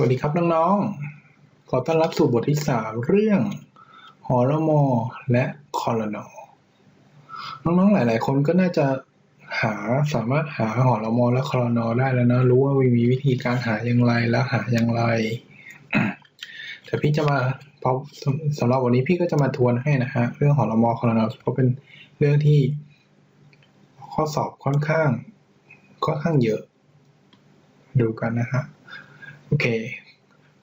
สวัสดีครับน้องๆ ขอต้อนรับสู่บทที่สามเรื่องหอรมอและคอรนอน้องๆ หลาย ๆ คนก็น่าจะหาสามารถหาหอรมอและคอรนอได้แล้วนะ รู้ว่ามีวิธีการหาอย่างไรและหาอย่างไร แต่พี่จะมาเพราะสำสำหรับวันนี้พี่ก็จะมาทวนให้นะฮะเรื่องหอรมอคอรนอเพราะเป็นเรื่องที่ข้อสอบค่อนข้างค่อนข้างเยอะ ดูกันนะฮะ โอเค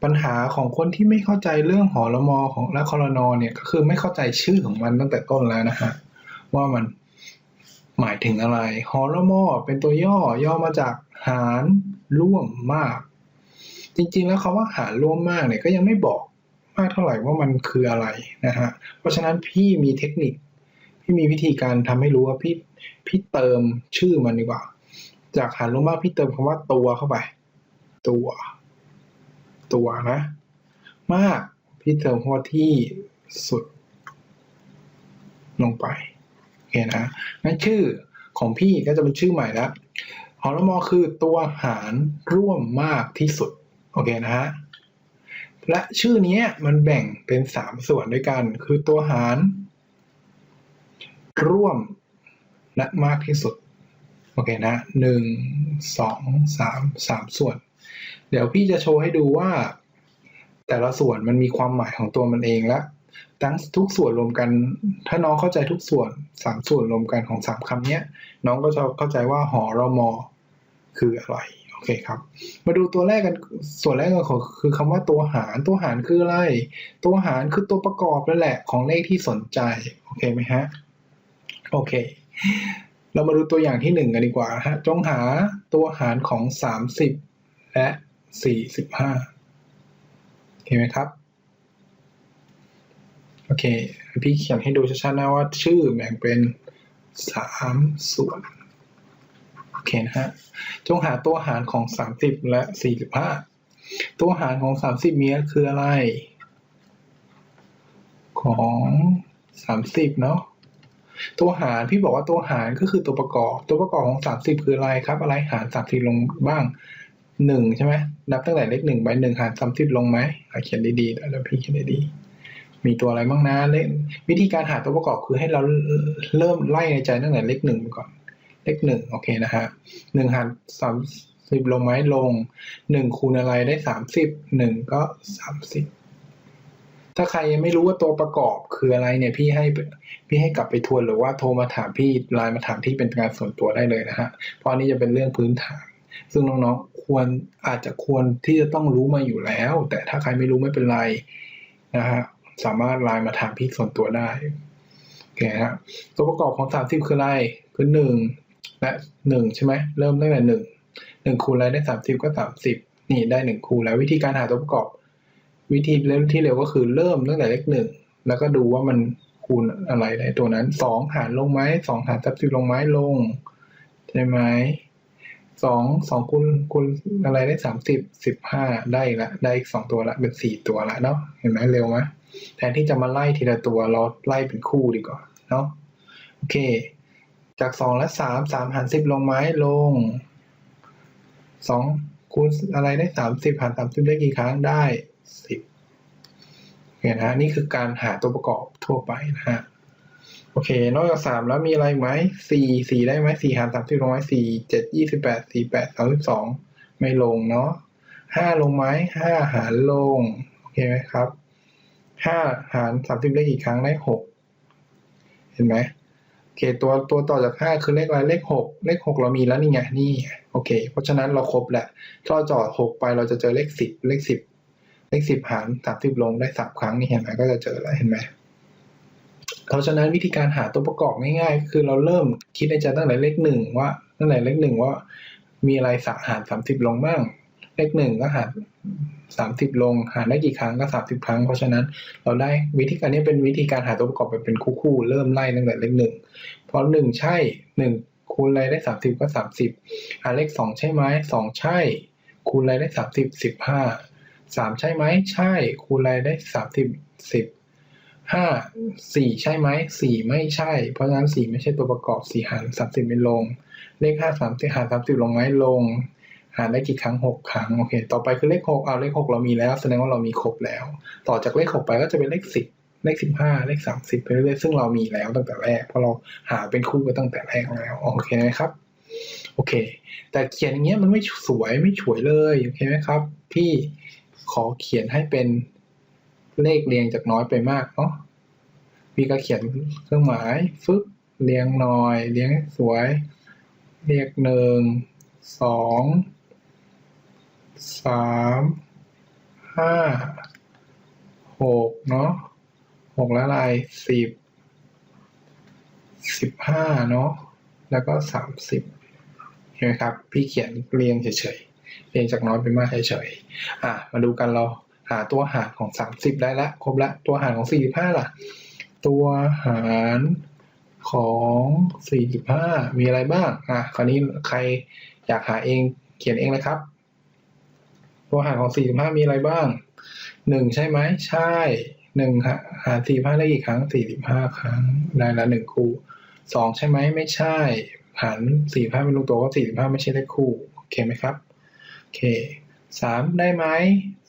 ปัญหาของคนที่ไม่เข้าใจเรื่องหอรมอของและคอรนอเนี่ยก็คือไม่เข้าใจชื่อของมันตั้งแต่ต้นแล้วนะฮะว่ามันหมายถึงอะไร หอรมอเป็นตัวย่อย่อมาจากหารร่วมมาก จริงๆแล้วคำว่าหารร่วมมากเนี่ยก็ยังไม่บอกมากเท่าไหร่ว่ามันคืออะไรนะฮะ เพราะฉะนั้นพี่มีเทคนิค พี่มีวิธีการทำให้รู้ว่าพี่พี่เติมชื่อมันดีกว่า จากหารร่วมมากพี่เติมคำว่าตัวเข้าไป ตัว ตัวนะ มาก พี่เติมคำว่าที่สุด ลงไปโอเคนะงั้นชื่อของพี่ก็จะเป็นชื่อใหม่แล้วหอรมอคือตัวหารร่วมมากที่สุด โอเคนะฮะ และชื่อนี้มันแบ่งเป็นสามส่วนด้วยกัน คือตัวหาร ร่วมและมากที่สุด โอเคนะหนึ่งสองสามสามส่วน ดี๋ยวพี่จะโชว์ให้ดูว่า แต่ละส่วนมันมีความหมายของตัวมันเองและทั้งทุกส่วนรวมกัน ถ้าน้องเข้าใจทุกส่วนสามส่วนรวมกันของสามคำนี้น้องก็จะเข้าใจว่าหอรมอคืออะไรโอเคครับ มาดูตัวแรกกันส่วนแรกก็คือคำว่าตัวหารตัวหารคืออะไร ตัวหารคือตัวประกอบนั่นแหละของเลขที่สนใจโอเคไหมฮะโอเค เรามาดูตัวอย่างที่หนึ่งกันดีกว่าฮะจงหาตัวหารของสามสิบและ สี่สิบห้าเห็นไหมครับ โอเค พี่เขียนให้ดูชัดๆนะว่าชื่อแบ่งเป็นสามส่วนโอเคนะฮะ จงหาตัวหารของสามสิบและสี่สิบห้าตัวหารของสามสิบมีก็คืออะไร ของสามสิบเนาะตัวหารพี่บอกว่าตัวหารก็คือตัวประกอบ ตัวประกอบของสามสิบคืออะไรครับ อะไรหารสามสิบลงบ้าง หนึ่งใช่ไหมนับตั้งแต่เลขหนึ่งไปหนึ่งหารสามสิบลงไหมเขียนดีๆแล้วพี่เขียนดีๆมีตัวอะไรบ้างนะเลขวิธีการหาตัวประกอบคือให้เราเริ่มไล่ในใจตั้งแต่เลขหนึ่งไปก่อน เลขหนึ่งโอเคนะฮะหนึ่งหารสามสิบลงไหมลงหนึ่งคูณอะไรได้สามสิบหนึ่งก็สามสิบถ้าใครยังไม่รู้ว่าตัวประกอบคืออะไรเนี่ยพี่ให้พี่ให้กลับไปทวนหรือว่าโทรมาถามพี่ไลน์มาถามที่เป็นการส่วนตัวได้เลยนะฮะเพราะนนี้จะเป็นเรื่องพื้นฐาน ซึ่งน้องๆ ควรอาจจะควรที่จะต้องรู้มาอยู่แล้ว แต่ถ้าใครไม่รู้ไม่เป็นไรนะฮะสามารถไลน์มาถามพี่ส่วนตัวได้โอเคฮะตัวประกอบของสามสิบคืออะไรคือหนึ่งและหนึ่งใช่ไหมเริ่มตั้งแต่หนึ่งหนึ่งคูณอะไรได้สามสิบก็สามสิบนี่ได้หนึ่งคูณแล้ววิธีการหาตัวประกอบ วิธีเริ่มที่เร็วก็คือเริ่มตั้งแต่เลขหนึ่งแล้วก็ดูว่ามันคูณอะไรได้ตัวนั้นสองหารลงไหมสองหารสามสิบลงไหมลงใช่ไหม สองสองคูณคูณอะไรได้สามสิบสิบห้าได้อีกละได้อีกสองตัวละเป็นสี่ตัวละเนาะเห็นไหมเร็วไหมแทนที่จะมาไล่ทีละตัวเราไล่เป็นคู่ดีกว่าเนาะโอเค จากสองและสามสามหารสิบลงไหมลงสองคูณอะไรได้สามสิบหารสามสิบได้กี่ครั้งได้สิบโอเคนะนี่คือการหาตัวประกอบทั่วไปนะฮะ โอเค นอกจากสามแล้วมีอะไรไหมสี่สี่ได้ไหมสี่หารสามสิบลงไหมสี่เจ็ดยี่สิบแปดสี่แปดสามสิบสองไม่ลงเนาะห้าลงไหมห้าหารลง โอเคไหมครับห้าหารสามสิบได้กี่ครั้งได้หกเห็นไหมโอเค ตัวตัวต่อจากห้าคือเลขอะไรเลขหกเลขหกเรามีแล้วนี่ไงนี่โอเค เพราะฉะนั้นเราครบแหละถ้าเราจอดหกไปเราจะเจอเลขสิบเลขสิบเลขสิบหารสามสิบลงได้สามครั้งนี่เห็นไหมก็จะเจอแล้วเห็นไหม เพราะฉะนั้นวิธีการหาตัวประกอบง่ายๆ คือเราเริ่มคิดในใจตั้งแต่เลขหนึ่งว่าตั้งแต่เลขหนึ่งว่า มีอะไรสหารสามสิบลงบ้าง เลขหนึ่งก็หารสามสิบลง หารได้กี่ครั้งก็สามสิบครั้ง เพราะฉะนั้นเราได้วิธีการนี้เป็นวิธีการหาตัวประกอบแบบเป็นคู่ๆเริ่มไล่ตั้งแต่เลขหนึ่งเพราะหนึ่งใช่หนึ่งคูณอะไรได้สามสิบก็สามสิบหาเลขสองใช่ไหมสองใช่ คูณอะไรได้สามสิบสิบห้าสามใช่ไหมใช่ คูณอะไรได้สามสิบสิบ ห้าสี่ใช่ไหมสี่ไม่ใช่ เพราะฉะนั้นสี่ไม่ใช่ตัวประกอบสี่หารสามสิบไม่ลง เลขห้าสามสิบหารสามสิบลงไหมลง หารได้กี่ครั้งหกครั้งโอเค ต่อไปคือเลขหกเอาเลขหกเรามีแล้ว แสดงว่าเรามีครบแล้ว ต่อจากเลขหกไปก็จะเป็นเลขสิบเลขสิบห้าเลขสามสิบไปเรื่อยๆซึ่งเรามีแล้วตั้งแต่แรกเพราะเราหาเป็นคู่กันตั้งแต่แรกแล้วโอเคไหมครับโอเค แต่เขียนอย่างเงี้ยมันไม่สวยไม่ฉวยเลยโอเคไหมครับ พี่ขอเขียนให้เป็น เลขเรียงจากน้อยไปมากเนาะพี่ก็เขียนเครื่องหมายฟึบเรียงหน่อย เรียงสวย เรียกหนึ่งสองสามห้าหกเนาะหกแล้วอะไรสิบสิบห้าเนาะแล้วก็สามสิบเห็นไหมครับ พี่เขียนเรียงเฉยๆเรียงจากน้อยไปมากเฉยๆอะมาดูกันเรา หาตัวหารของสามสิบได้ละครบละตัวหารของสี่สิบห้าล่ะ ตัวหารของสี่สิบห้ามีอะไรบ้างอะคราวนี้ใครอยากหาเองเขียนเองเลยครับ ตัวหารของสี่สิบห้ามีอะไรบ้างหนึ่งใช่ไหมใช่หนึ่งหาหารสี่ห้าได้กี่ครั้งสี่สิบห้าครั้งได้ละหนึ่งคู่สองใช่ไหมไม่ใช่หารสี่ห้าเป็นรูปตัวก็สี่สิบห้าไม่ใช่เลขคู่โอเคไหมครับโอเค สามได้ไหม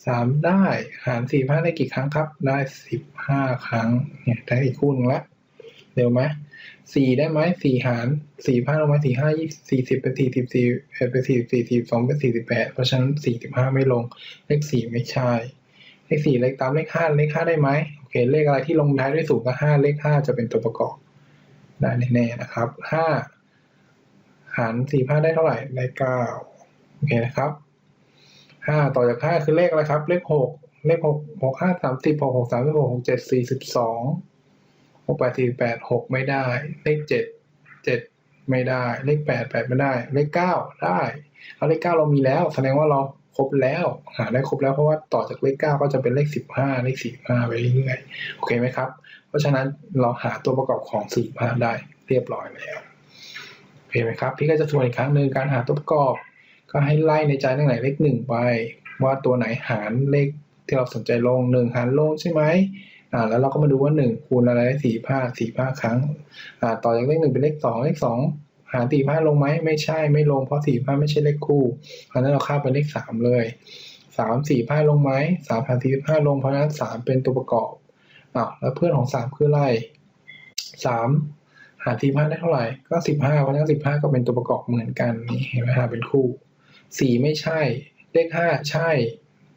สามได้หารสี่ห้าได้กี่ครั้งครับ ได้สิบห้าครั้ง เนี่ยได้อีกคู่นึงละเร็วไหมสี่ได้ไหมสี่หารสี่ห้าลงมาสี่ห้ายี่สี่สิบเป็นสี่สิบสี่เป็นสี่สี่สี่สองเป็นสี่สิบแปดเพราะฉะนั้นสี่สิบห้าไม่ลง เลขสี่ไม่ใช่ เลขสี่เลขตามเลขห้าเลขห้าได้ไหมโอเค เลขอะไรที่ลงท้ายด้วยศูนย์กับห้าเลขห้าจะเป็นตัวประกอบได้แน่ๆนะครับห้าหารสี่ห้าได้เท่าไหร่ได้เก้าโอเคนะครับ ห้าต่อจากห้าคือเลขอะไรครับ เลขหกเลขหกหกห้าสามสิบหกหกสามสิบหกหกเจ็ดสี่สิบสองหกแปดสี่แปดหกไม่ได้ เลขเจ็ดเจ็ดไม่ได้ เลขแปดแปดไม่ได้ เลขเก้าได้เอาเลขเก้าเรามีแล้ว แสดงว่าเราครบแล้วหาได้ครบแล้วเพราะว่าต่อจากเลขเก้าก็จะเป็นเลขสิบห้าเลขสี่ห้าไปเรื่อยๆโอเคไหมครับ เพราะฉะนั้นเราหาตัวประกอบของสี่ห้าได้เรียบร้อยแล้วโอเคไหมครับ พี่ก็จะทวนอีกครั้งหนึ่งการหาตัวประกอบ ก็ให้ไล่ในใจตั้งแต่เลขหนึ่งไป ว่าตัวไหนหารเลขที่เราสนใจลงหนึ่งหารลงใช่ไหมอ่าแล้วเราก็มาดูว่าหนึ่งคูณอะไรได้สี่ห้าสี่ห้าครั้งอ่าต่อจากเลขหนึ่งเป็นเลขสองเลขสองหารสี่ห้าลงไหมไม่ใช่ไม่ลงเพราะสี่ห้าไม่ใช่เลขคู่เพราะนั้นเราข้ามไปเลขสามเลยสามสี่ห้าลงไหมสามหารสี่ห้าลงเพราะนั้นสามเป็นตัวประกอบอ้าแล้วเพื่อนของสามคืออะไรสามหารสี่ห้าได้เท่าไหร่ก็สิบห้าเพราะนั้นสิบห้าก็เป็นตัวประกอบเหมือนกันนี่เห็นไหมหาเป็นคู่ สี่ไม่ใช่ เลขห้าใช่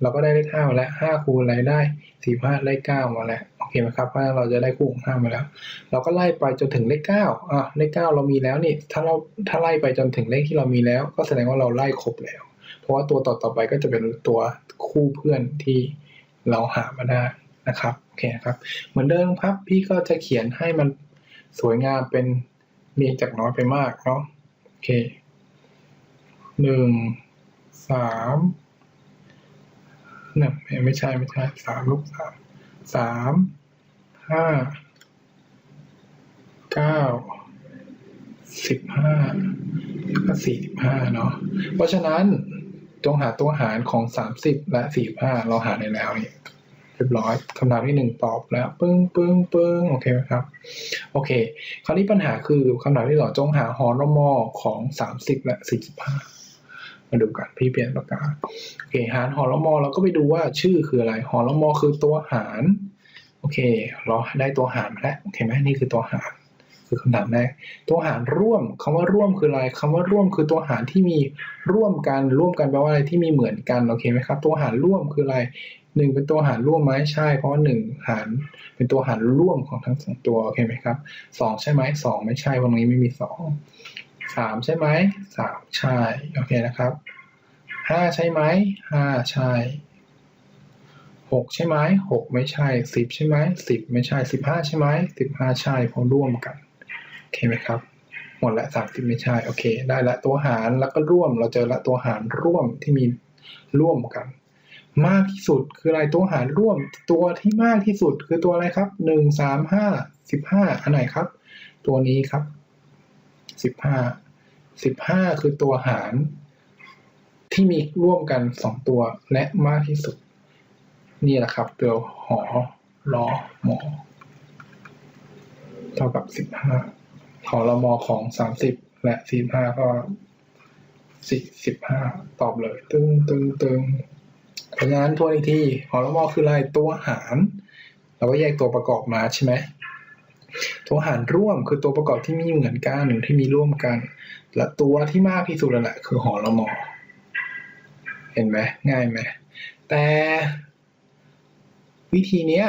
เราก็ได้เลขห้ามาแล้วห้าคูณอะไรได้สี่ห้าได้เก้ามาแล้วโอเคไหมครับเพราะเราจะได้คู่ของห้ามาแล้ว เราก็ไล่ไปจนถึงเลขเก้าอะเลขเก้าเรามีแล้วนี่ถ้าเราถ้าไล่ไปจนถึงเลขที่เรามีแล้ว ก็แสดงว่าเราไล่ครบแล้ว เพราะว่าตัวต่อต่อไปก็จะเป็นตัวคู่เพื่อนที่เราหามาได้นะครับโอเคนะครับ เหมือนเดิมครับพี่ก็จะเขียนให้มันสวยงามเป็นเรียงจากน้อยไปมากเนาะโอเค หนึ่งสามเนี่ยไม่ใช่ไม่ใช่สามลูกสามสามห้าเก้าสิบห้าแล้วก็สี่สิบห้าเนาะเพราะฉะนั้นจงหาตัวหารของสามสิบและสี่สิบห้าเราหาได้แล้วนี่เรียบร้อยคำถามที่หนึ่งตอบแล้วปึ้งปึ้งปึ้งโอเคไหมครับ โอเค คราวนี้ปัญหาคือคำถามที่สองจงหาฮอนมอของสามสิบและสี่สิบห้า มาดูกันพี่เปลี่ยนปากกาโอเคหารฮอละมอเราก็ไปดูว่าชื่อคืออะไรฮอละมอคือตัวหารโอเค เราได้ตัวหารมาแล้วโอเคไหมนี่คือตัวหารคือคำถามแรกตัวหารร่วมคำว่าร่วมคืออะไรคำว่าร่วมคือตัวหารที่มีร่วมกันร่วมกันแปลว่าอะไรที่มีเหมือนกันโอเคไหมครับตัวหารร่วมคืออะไรหนึ่งเป็นตัวหารร่วมไหมใช่ เพราะว่าหนึ่งหารเป็นตัวหารร่วมของทั้งสองตัวโอเคไหมครับสองใช่ไหมสองไม่ใช่เพราะตรงนี้ไม่มีสอง สามใช่ไหมสามใช่โอเคนะครับห้าใช่ไหมห้าใช่หกใช่ไหมหกไม่ใช่สิบใช่ไหมสิบไม่ใช่สิบห้าใช่ไหมสิบห้าใช่เพราะร่วมกันโอเคไหมครับหมดละสามสิบไม่ใช่โอเค ได้ละตัวหารแล้วก็ร่วมเราเจอละตัวหารร่วมที่มีร่วมกัน มากที่สุดคืออะไรตัวหารร่วมตัวที่มากที่สุดคือตัวอะไรครับหนึ่งสามห้าสิบห้าอันไหนครับ ตัวนี้ครับ สิบห้าสิบห้าคือตัวหาร ที่มีร่วมกันสองตัวและมากที่สุด นี่แหละครับ ตัวหอรอหมอ เท่ากับสิบห้าหอรมอของสามสิบและสี่ห้าก็สี่สิบห้าตอบเลย ตึงตึงตึงเพราะฉะนั้นทวนอีกทีหอละมอคืออะไรตัวหาร เราก็แยกตัวประกอบมาใช่ไหม ตัวหารร่วมคือตัวประกอบที่มีเหมือนกันหรือที่มีร่วมกัน และตัวที่มากที่สุดแล้วแหละคือหอละมอ เห็นไหมง่ายไหมแต่วิธีเนี้ย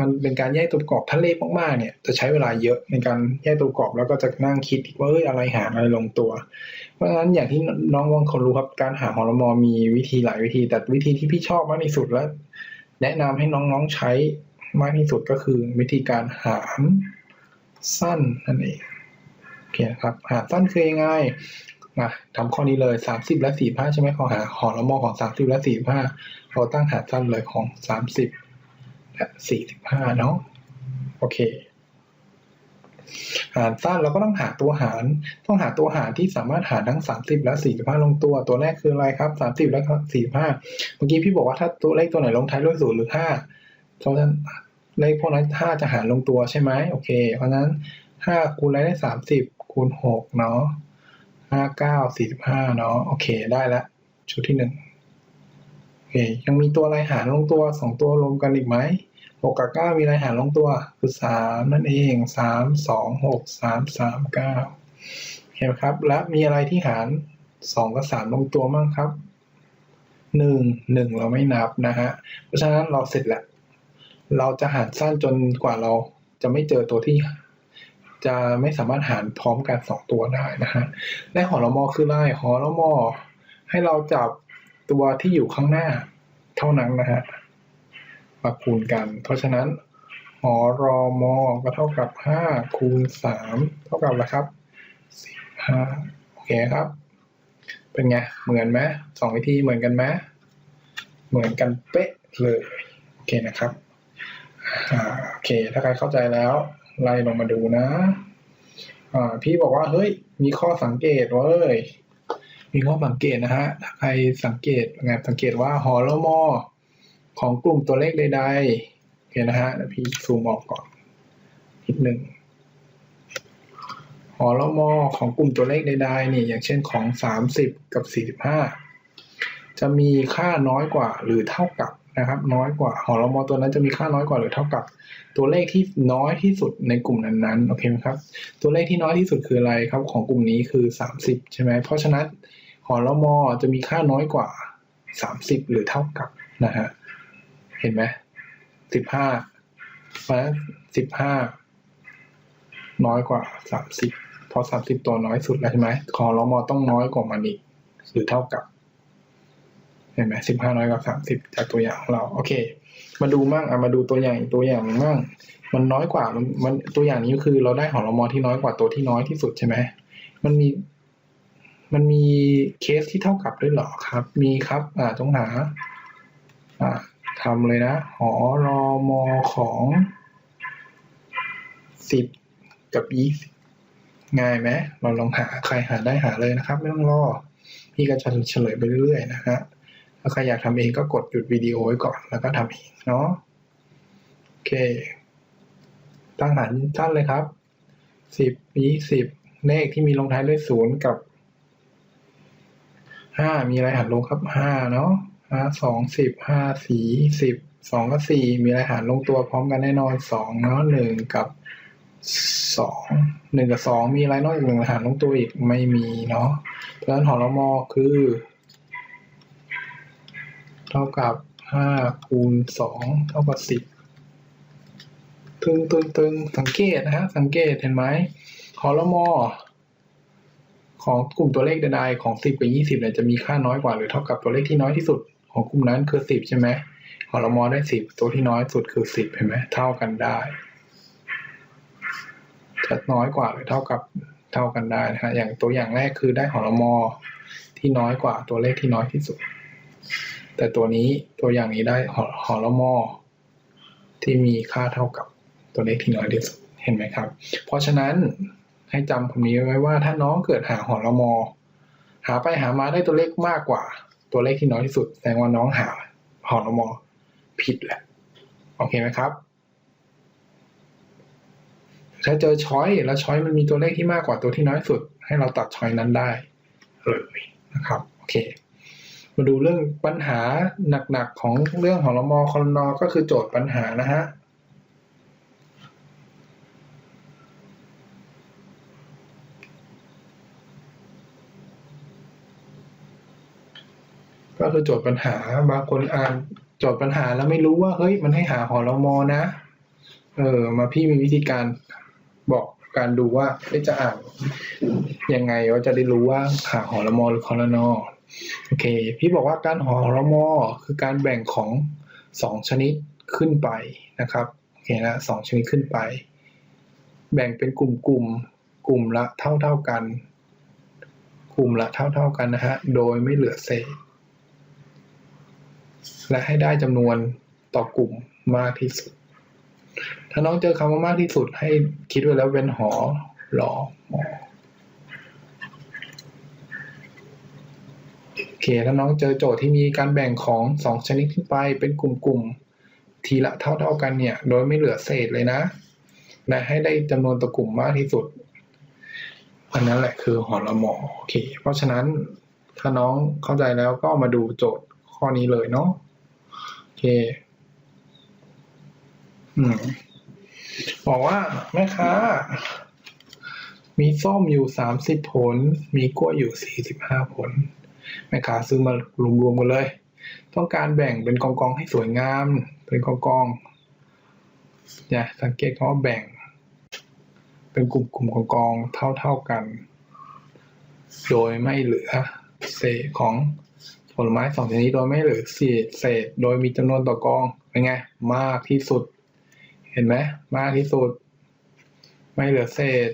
มันเป็นการแยกตัวประกอบถ้าเล็กมากๆเนี่ยจะใช้เวลาเยอะในการแยกตัวประกอบแล้วก็จะนั่งคิดว่าเอ้ยอะไรหาอะไรลงตัว เพราะฉะนั้นอย่างที่น้องวงคนรู้ครับการหาหอละมอมีวิธีหลายวิธี แต่วิธีที่พี่ชอบมากที่สุดและแนะนำให้น้องๆใช้ มากที่สุดก็คือวิธีการหารสั้นนั่นเองโอเคครับหารสั้นคือยังไงมาทำข้อนี้เลย 30 และ 45 ใช่ไหมขอหาหอละมอของ 30 และ 45 เราตั้งหารสั้นเลยของ 30 และ 45 เนาะโอเค หารสั้นเราก็ต้องหาตัวหาร ต้องหาตัวหารที่สามารถหารทั้ง 30 และ 45 ลงตัว ตัวแรกคืออะไรครับ 30 และ 45 เมื่อกี้พี่บอกว่าถ้าตัวเลขตัวไหนลงท้ายด้วย0หรือ 5 เพราะฉะนั้น เลขพวกนั้น5จะหารลงตัวใช่ไหมโอเค เพราะนั้น5คูณอะไรได้30คูณ6เนาะ5 9 45เนาะโอเคได้ล้วชุดที่1โอเคยังมีตัวอะไรหารลงตัว2ตัวรวมกันอีกไหมหกกับเก้ามีอะไรหารลงตัวคือสามนั่นเองสามสองหกสามสามเก้าเห็นครับ และมีอะไรที่หารสองกับสามลงตัวมั่งครับหนึ่งหนึ่งเราไม่นับนะฮะเพราะฉะนั้นเราเสร็จแล้ว เราจะหารสั้นจนกว่าเราจะไม่เจอตัวที่ จะไม่สามารถหารพร้อมกันสองตัวได้นะฮะและหอละมอคืออะไรหอละมอ ให้เราจับตัวที่อยู่ข้างหน้าเท่านั้นนะฮะมาคูณกัน เพราะฉะนั้นหอรอมอก็เท่ากับ5คูณ3เท่ากับอะไรครับ15โอเคครับ เป็นไง เหมือนไหมสองวิธีเหมือนกันไหมเหมือนกันเป๊ะเลย โอเคนะครับ อ่าโอเค ถ้าใครเข้าใจแล้ว ไล่ลงมาดูนะ อ่า พี่บอกว่าเฮ้ย มีข้อสังเกตเว้ยมีข้อสังเกตนะฮะถ้าใครสังเกตงานสังเกตว่าหอละมอของกลุ่มตัวเลขใดๆโอเคนะฮะเดี๋ยวพี่ซูมออกก่อนนิดหนึ่งหอละมอของกลุ่มตัวเลขใดๆนี่อย่างเช่นของ 30 กับ 45 จะมีค่าน้อยกว่าหรือเท่ากับ นะครับน้อยกว่าหอละมอตัวนั้นจะมีค่าน้อยกว่าหรือเท่ากับตัวเลขที่น้อยที่สุดในกลุ่มนั้นๆโอเคไหมครับ ตัวเลขที่น้อยที่สุดคืออะไรครับของกลุ่มนี้คือ 30 ใช่ไหมเพราะฉะนั้นหอละมอจะมีค่าน้อยกว่า 30 หรือเท่ากับนะฮะเห็นไหมสิบห้าเพราะฉะนั้นสิบห้าน้อยกว่าสามสิบเพราะสามสิบตัวน้อยสุดแล้วใช่ไหมคอรมอต้องน้อยกว่ามันอีกหรือเท่ากับ เห็นไหมสิบห้าน้อยกว่าสามสิบจากตัวอย่างของเราโอเค มาดูมั่งอะมาดูตัวอย่างตัวอย่างมั่งมันน้อยกว่ามันมันตัวอย่างนี้คือเราได้หอรมอที่น้อยกว่าตัวที่น้อยที่สุดใช่ไหมมันมี มันมีเคสที่เท่ากับด้วยเหรอครับ มีครับ อ่าต้องหา อ่าทำเลยนะหอรอมอของสิบกับยี่สิบง่ายไหมเราลองหาใครหาได้หาเลยนะครับ ไม่ต้องรอ พี่ก็จะเฉลยไปเรื่อยๆนะฮะ ถ้าใครอยากทำเองก็กดหยุดวิดีโอไว้ก่อนแล้วก็ทำเองเนาะโอเค ตั้งหารสั้นเลยครับสิบยี่สิบเลขที่มีลงท้ายด้วยศูนย์กับห้ามีอะไรหันลงครับห้าเนาะห้าสองสิบห้าสี่สิบสองกับสี่มีอะไรหารลงตัวพร้อมกันแน่นอนสองเนาะหนึ่งกับสองหนึ่งกับสองมีอะไรนอกจากหนึ่งหารลงตัวอีกไม่มีเนาะเพราะฉะนั้นหอละมอคือ ท่ากับห้าคูณสองเท่ากับสิบตึงตึงตึงสังเกตนะฮะสังเกตเห็นไหมหอลมอของกลุ่มตัวเลขใดๆของ 10 กับ 20เนี่ยจะมีค่าน้อยกว่าหรือเท่ากับตัวเลขที่น้อยที่สุด ของกลุ่มนั้นคือ 10 ใช่ไหมหอลมอได้ 10 ตัวที่น้อยสุดคือ 10 เห็นไหมเท่ากันได้จะน้อยกว่าหรือเท่ากับเท่ากันได้นะฮะอย่างตัวอย่างแรกคือได้หอลมอที่น้อยกว่าตัวเลขที่น้อยที่สุด แต่ตัวนี้ตัวอย่างนี้ได้หอละมอที่มีค่าเท่ากับตัวเลขที่น้อยที่สุดเห็นไหมครับ เพราะฉะนั้นให้จำคำนี้ไว้ว่าถ้าน้องเกิดหาหอละมอ หาไปหามาได้ตัวเลขมากกว่า ตัวเลขที่น้อยที่สุด แสดงว่าน้องหาหอละมอผิดแหละโอเคไหมครับ ถ้าเจอช้อยแล้วช้อยมันมีตัวเลขที่มากกว่าตัวที่น้อยสุด ให้เราตัดช้อยนั้นได้เลยนะครับโอเค มาดูเรื่องปัญหาหนักๆของเรื่องของรมคอรนอก็คือโจทย์ปัญหานะฮะก็คือโจทย์ปัญหาบางคนอ่านโจทย์ปัญหาแล้วไม่รู้ว่าเฮ้ยมันให้หาหอรมอนะ เออมาพี่มีวิธีการบอกการดูว่าเอ้จะอ่านยังไงว่าจะได้รู้ว่าหาหอรมอหรือคอรนอ โอเค พี่บอกว่าการหอรมอคือการแบ่งของสองชนิดขึ้นไปนะครับโอเคนะสองชนิดขึ้นไป แบ่งเป็นกลุ่มกลุ่มๆกลุ่มละเท่าเท่ากัน กลุ่มละเท่าเท่ากันนะฮะโดยไม่เหลือเศษ และให้ได้จำนวนต่อกลุ่มมากที่สุด ถ้าน้องเจอคำว่ามากที่สุดให้คิดไว้แล้วเป็นหอหลอมอโอ เคถ้าน้องเจอโจทย์ที่มีการแบ่งของสองชนิดขึ้นไปเป็นกลุ่มๆทีละเท่าๆกันเนี่ย โดยไม่เหลือเศษเลยนะและให้ได้จำนวนต่อกลุ่มมากที่สุดอันนั้นแหละคือหอละหมอโอเค เพราะฉะนั้นถ้าน้องเข้าใจแล้วก็มาดูโจทย์ข้อนี้เลยเนาะโอเคอืมบอกว่าแม่ค้ามีส้มอยู่สามสิบผล มีกล้วยอยู่สี่สิบห้าผล ม่ค้าซื้อมารวมๆกันเลย ต้องการแบ่งเป็นกองๆให้สวยงาม เป็นกองๆเนี่ยสังเกตคำว่าแบ่ง เป็นกลุ่มๆกองๆเท่าๆกัน โดยไม่เหลือเศษของผลไม้สองชนิดโดยไม่เหลือเศษเศษ โดยมีจำนวนต่อกองเป็นไง มากที่สุด เห็นไหมมากที่สุด ไม่เหลือเศษ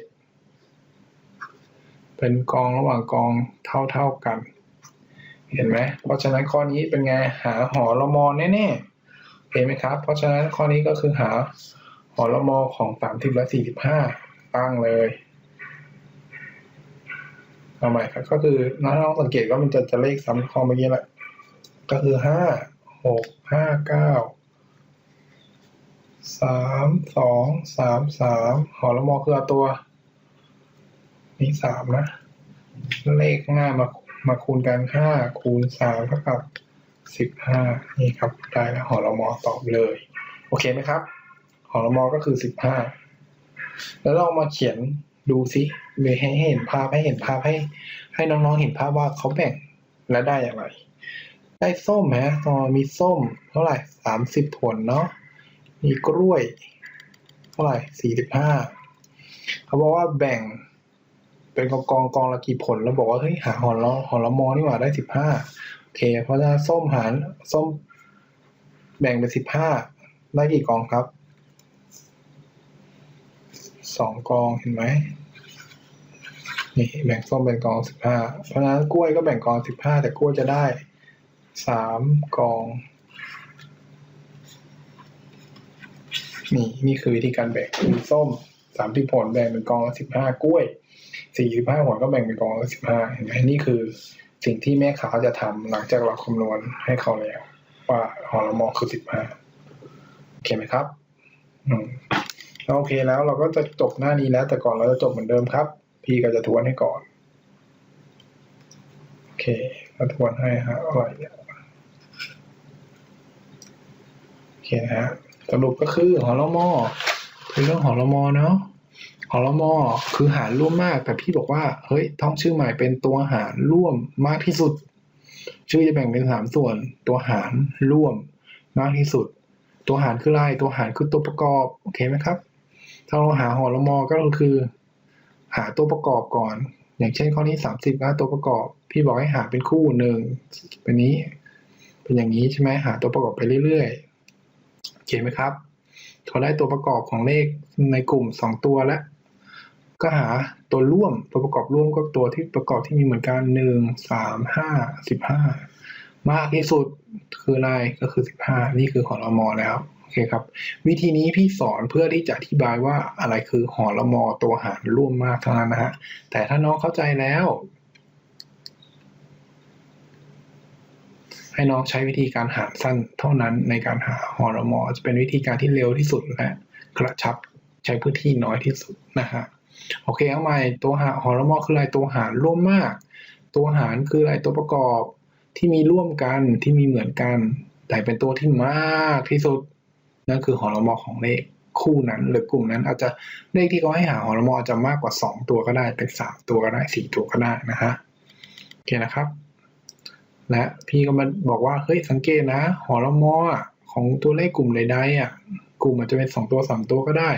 เป็นกองระหว่างกองเท่าๆกัน เห็นไหมเพราะฉะนั้นข้อนี้เป็นไงหาหอละมอแน่ๆเห็นไหมครับ เพราะฉะนั้นข้อนี้ก็คือหาหอละมอของสามสิบและสี่สิบห้าตั้งเลยเอาใหม่ครับก็คือน้องสังเกตว่ามันจะจะเลขซ้ำข้อเมื่อกี้แหละก็คือห้าหกห้าเก้าสามสองสามสามหอละมอคือตัว นี่สามนะ เลขข้างหน้ามา มาคูณกันห้าคูณสามเท่ากับสิบห้านี่ครับ ได้แล้วหอละมอตอบเลย โอเคไหมครับหอละมอก็คือสิบห้าแล้วเรามาเขียนดูซิให้เห็นภาพให้เห็นภาพให้ ให้น้องๆเห็นภาพว่าเขาแบ่งและได้อย่างไร ได้ส้มไหมตอมีส้ม เท่าไหร่สามสิบผลเนาะมีกล้วย เท่าไหร่สี่สิบห้าเขาบอกว่าแบ่ง เป็นกองกองกองละกี่ผลแล้วบอกว่าเฮ้ยหาหอละหอละมอนี่หว่าได้สิบห้าโอเค เพราะฉะนั้นส้มหารส้ม แบ่งเป็นสิบห้าได้กี่กองครับสองกองเห็นไหมนี่แบ่งส้มเป็นกองสิบห้าเพราะฉะนั้นกล้วยก็แบ่งกองสิบห้าแต่กล้วยจะได้สามกอง นี่นี่คือวิธีการแบ่งส้มสามสิบผลแบ่งเป็นกองละสิบห้ากล้วย สี่สิบห้าผลก็แบ่งเป็นกองละสิบห้าเห็นไหมนี่คือสิ่งที่แม่ค้าจะทำหลังจากเราคำนวณให้เขาแล้ว ว่าหอละมอคือสิบห้าโอเคไหมครับอืมโอเคแล้วเราก็จะจบหน้านี้แล้ว แต่ก่อนเราจะจบเหมือนเดิมครับ พี่ก็จะทวนให้ก่อนโอเคก็ทวนให้ฮะอะไรเนี่ยโอเคนะฮะสรุปก็คือหอละมอคือเรื่องหอละมอเนาะ อลมอคือหารร่วมมาก แต่พี่บอกว่า เฮ้ยท่องชื่อใหม่เป็นตัวหารร่วมมากที่สุด ชื่อจะแบ่งเป็นสามส่วน ตัวหารร่วมมากที่สุด ตัวหารคืออะไรตัวหารคือตัวประกอบโอเคไหมครับ ถ้าเราหาหอลมอก็คือ หาตัวประกอบก่อน อย่างเช่นข้อนี้สามสิบนะตัวประกอบ พี่บอกให้หาเป็นคู่หนึ่งเป็นนี้ เป็นอย่างนี้ใช่ไหมหาตัวประกอบไปเรื่อยๆโอเคไหมครับพอได้ตัวประกอบของเลขในกลุ่มสองตัวแล้ว ก็หาตัวร่วมตัวประกอบร่วมก็ตัวที่ประกอบที่มีเหมือนกันหนึ่งสามห้าสิบห้ามากที่สุดคืออะไรก็คือสิบห้านี่คือหอละมอแล้วโอเคครับ วิธีนี้พี่สอนเพื่อที่จะอธิบายว่าอะไรคือหอละมอตัวหารร่วมมากเท่านั้นนะฮะแต่ถ้าน้องเข้าใจแล้ว ให้น้องใช้วิธีการหารสั้นเท่านั้นในการหาหอละมอจะเป็นวิธีการที่เร็วที่สุดและกระชับใช้พื้นที่น้อยที่สุดนะฮะ โอเคเอาใหม่ตัวหาหอละมอคืออะไรตัวหารร่วมมาก ตัวหารคืออะไรตัวประกอบที่มีร่วมกันที่มีเหมือนกัน แต่เป็นตัวที่มากที่สุดนั่นคือหอรมอของเลขคู่นั้นหรือกลุ่มนั้นอาจจะเลขที่เขาให้หาหอรมอจจะมากกว่าสองตัวก็ได้เป็นสามตัวก็ได้สี่ตัวก็ได้นะฮะโอเคนะครับ และพี่ก็มาบอกว่าเฮ้ยสังเกตนะ หอรมอของตัวเลขกลุ่มใดๆอะกลุ่มอาจจะเป็นสองตัวสามตัวก็ได้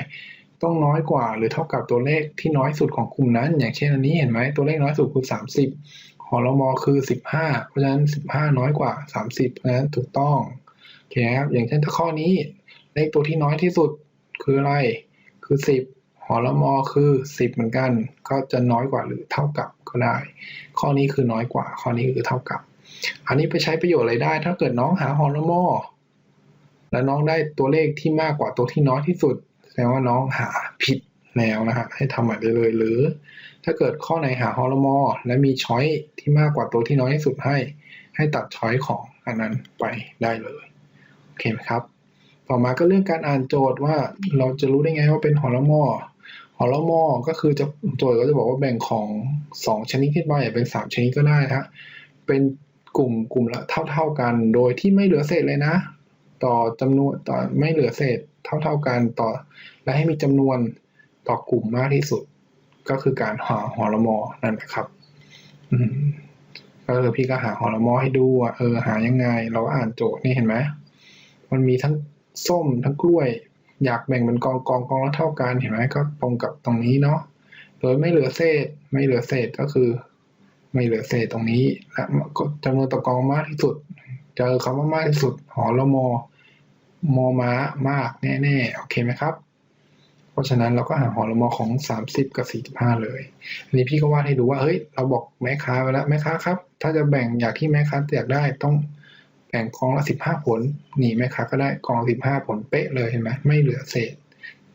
ต้องน้อยกว่า หรือเท่ากับตัวเลขที่น้อยสุดของกลุ่มนั้น อย่างเช่นอันนี้เห็นไหมตัวเลขน้อยสุดคือสามสิบหอรมอคือสิบห้าเพราะฉะนั้นสิบห้าน้อยกว่าสามสิบเพราะฉะนั้นถูกต้องโอเคครับอย่างเช่นถ้าข้อนี้เลขตัวที่น้อยที่สุดคืออะไรคือสิบหอรมอคือสิบเหมือนกัน ก็จะน้อยกว่าหรือเท่ากับก็ได้ ข้อนี้คือน้อยกว่า ข้อนี้คือเท่ากับ อันนี้ไปใช้ประโยชน์อะไรได้ ถ้าเกิดน้องหาหอรมอแล้วน้องได้ตัวเลขที่มากกว่าตัวที่น้อยที่สุด แสดงว่าน้องหาผิดแนวนะฮะให้ทำใหม่ได้เลย หรือ ถ้าเกิดข้อไหนหาฮอลมอและมีช้อยที่มากกว่าตัวที่น้อยที่สุดให้ ให้ตัดช้อยของอันนั้นไปได้เลยโอเคไหมครับ ต่อมาก็เรื่องการอ่านโจทย์ว่าเราจะรู้ได้ไงว่าเป็นฮอลมอฮอลมอก็คือจะโจทย์ก็จะบอกว่าแบ่งของสองชนิดขึ้นไปเป็นสามชนิดก็ได้ฮะเป็นกลุ่มกลุ่มละเท่าเท่าๆกัน โดยที่ไม่เหลือเศษเลยนะ ต่อจำนวนต่อไม่เหลือเศษเท่าเท่าๆกันต่อ และให้มีจำนวนต่อกลุ่มมากที่สุด ก็คือการหาหอรมอนั่นแหละครับอืมก็คือพี่ก็หาหอรมอให้ดูว่าเออหายังไง เราก็อ่านโจทย์นี่เห็นไหมมันมีทั้งส้มทั้งกล้วย อยากแบ่งเป็นกองกองกองและเท่ากันเห็นไหมก็ตรงกับตรงนี้เนาะโดยไม่เหลือเศษ ไม่เหลือเศษก็คือ ไม่เหลือเศษตรงนี้และก็จำนวนต่อกองมากที่สุด เจอคำว่ามากที่สุดหอละมอ มอม้ามากแน่ๆ โอเคไหมครับ เพราะฉะนั้นเราก็หาหอละมอของ 30 กับ 45 เลยอันนี้พี่ก็วาดให้ดูว่าเฮ้ยเราบอกแม่ค้าไปแล้วแม่ค้าครับ ถ้าจะแบ่งอยากที่แม่ค้าอยากได้ต้องแบ่งกองละ 15 ผลนี่แม่ค้าก็ได้กอง 15 ผลเป๊ะเลยเห็นไหมไม่เหลือเศษ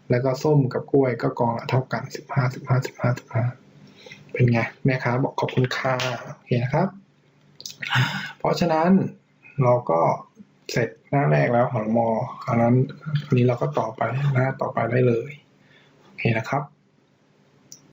แล้วก็ส้มกับกล้วยก็กองละเท่ากัน 15 15 15 15 เป็นไง แม่ค้าบอกขอบคุณค่ะโอเคนะครับ เพราะฉะนั้นเราก็ เสร็จหน้าแรกแล้วหองมอคราวนั้นคราวนี้เราก็ต่อไปหน้าต่อไปได้เลย โอเคนะครับ